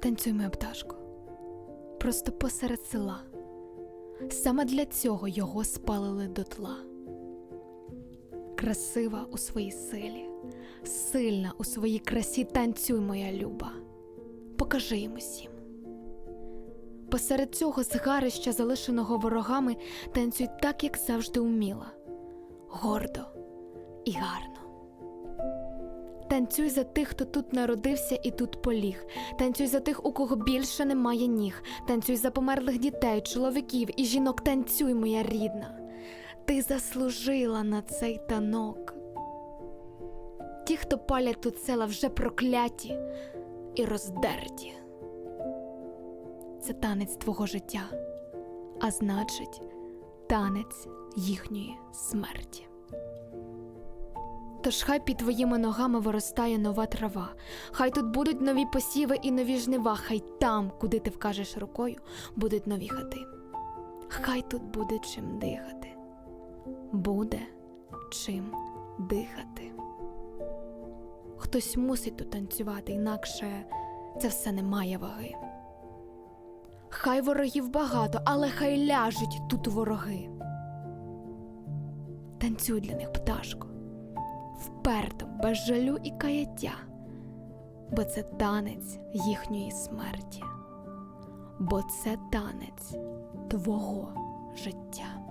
Танцюй, моя пташко, просто посеред села. Саме для цього його спалили дотла. Красива у своїй силі, сильна у своїй красі, танцюй, моя люба, покажи їм усім. Посеред цього згарища, залишеного ворогами, танцюй так, як завжди вміла, гордо і гарно. Танцюй за тих, хто тут народився і тут поліг. Танцюй за тих, у кого більше немає ніг. Танцюй за померлих дітей, чоловіків і жінок. Танцюй, моя рідна. Ти заслужила на цей танок. Ті, хто палять тут села, вже прокляті і роздерті. Це танець твого життя, а значить, танець їхньої смерті. Тож хай під твоїми ногами виростає нова трава, хай тут будуть нові посіви і нові жнива, хай там, куди ти вкажеш рукою, будуть нові хати. Хай тут буде чим дихати, буде чим дихати. Хтось мусить тут танцювати, інакше це все не має ваги. Хай ворогів багато, але хай ляжуть тут вороги. Танцюй для них, пташко вперто, без жалю і каяття, бо це танець їхньої смерті, бо це танець твого життя.